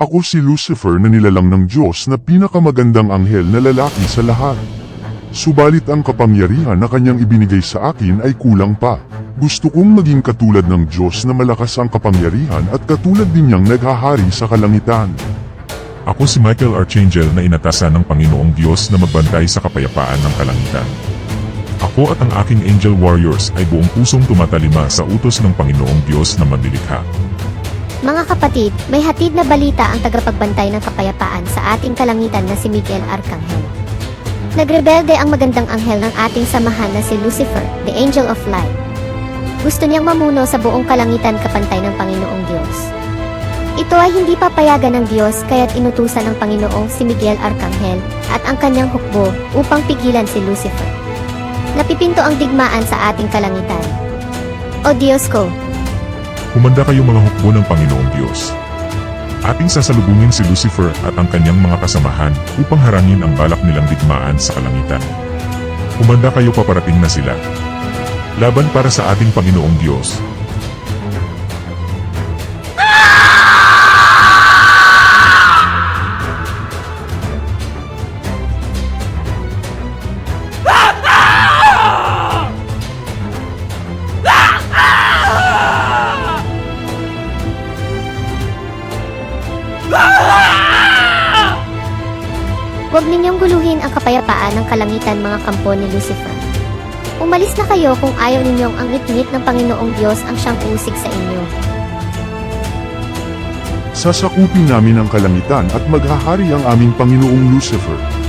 Ako si Lucifer na nilalang ng Diyos na pinakamagandang anghel na lalaki sa lahat. Subalit ang kapangyarihan na kanyang ibinigay sa akin ay kulang pa. Gusto kong maging katulad ng Diyos na malakas ang kapangyarihan at katulad din niyang naghahari sa kalangitan. Ako si Michael Archangel na inatasan ng Panginoong Diyos na magbantay sa kapayapaan ng kalangitan. Ako at ang aking angel warriors ay buong pusong tumatalima sa utos ng Panginoong Diyos na manlilikha. Mga kapatid, may hatid na balita ang tagapagbantay ng kapayapaan sa ating kalangitan na si Miguel Arcangel. Nagrebelde ang magandang anghel ng ating samahan na si Lucifer, the angel of light. Gusto niyang mamuno sa buong kalangitan kapantay ng Panginoong Diyos. Ito ay hindi papayagan ng Diyos kaya't inutusan ng Panginoong si Miguel Arcangel at ang kanyang hukbo upang pigilan si Lucifer. Napipinto ang digmaan sa ating kalangitan. O Diyos ko, Humanda kayo mga hukbo ng Panginoong Diyos. Ating sasalubungin si Lucifer at ang kanyang mga kasamahan upang harangin ang balak nilang digmaan sa kalangitan. Humanda kayo paparating na sila. Laban para sa ating Panginoong Diyos. Ninyong guluhin ang kapayapaan ng kalangitan mga kampo ni Lucifer. Umalis na kayo kung ayaw ninyong ang ngit ng Panginoong Diyos ang siyang usig sa inyo. Sasakupin namin ang kalangitan at maghahari ang aming Panginoong Lucifer.